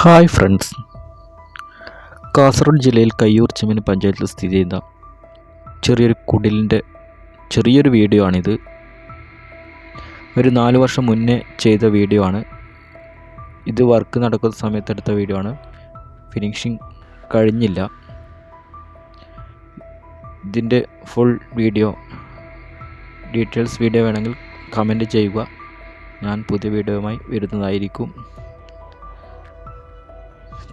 Hi friends. Kasaragod ജില്ലയിൽ കയ്യൂർ ചെമ്മീൻ പഞ്ചായത്തിൽ സ്ഥിതി ചെയ്യുന്ന ചെറിയൊരു കുടിലിന്റെ ചെറിയൊരു വീഡിയോ ആണിത്. ഒരു നാല് വർഷം മുന്നേ ചെയ്ത വീഡിയോ ആണ്. ഇത് വർക്ക് നടക്കുന്ന സമയത്ത് എടുത്ത വീഡിയോ ആണ്. ഫിനിഷിങ് കഴിഞ്ഞില്ല. ഇതിന്റെ ഫുൾ വീഡിയോ ഡീറ്റെയിൽസ് വീഡിയോ വേണമെങ്കിൽ കമന്റ് ചെയ്യുക. ഞാൻ പുതിയ വീഡിയോയുമായി വരുന്നതായിരിക്കും.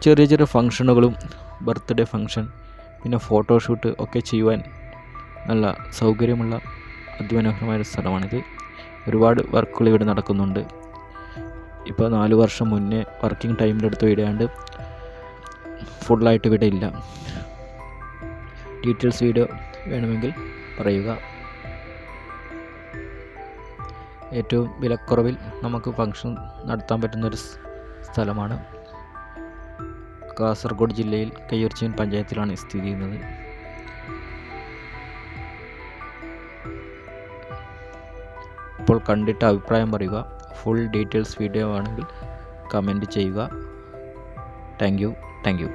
ചെറിയ ചെറിയ ഫങ്ഷനുകളും ബർത്ത്ഡേ ഫങ്ഷൻ പിന്നെ ഫോട്ടോഷൂട്ട് ഒക്കെ ചെയ്യുവാൻ നല്ല സൗകര്യമുള്ള അതിമനോഹരമായ ഒരു സ്ഥലമാണിത്. ഒരുപാട് വർക്കുകൾ ഇവിടെ നടക്കുന്നുണ്ട്. ഇപ്പോൾ നാല് വർഷം മുന്നേ വർക്കിംഗ് ടൈമിലെടുത്ത് ഇടാണ്ട് ഫുള്ളായിട്ട് ഇവിടെ ഇല്ല. ഡീറ്റെയിൽസ് വീഡിയോ വേണമെങ്കിൽ പറയുക. ഏറ്റവും വിലക്കുറവിൽ നമുക്ക് ഫങ്ഷൻ നടത്താൻ പറ്റുന്നൊരു സ്ഥലമാണ്. കാസർഗോഡ് ജില്ലയിൽ കയ്യൂർച്ചീൻ പഞ്ചായത്തിലാണ് സ്ഥിതി ചെയ്യുന്നത്. ഇപ്പോൾ കണ്ടിട്ട് അഭിപ്രായം പറയുക. ഫുൾ ഡീറ്റെയിൽസ് വീഡിയോ ആണെങ്കിൽ കമന്റ് ചെയ്യുക. Thank you. Thank you.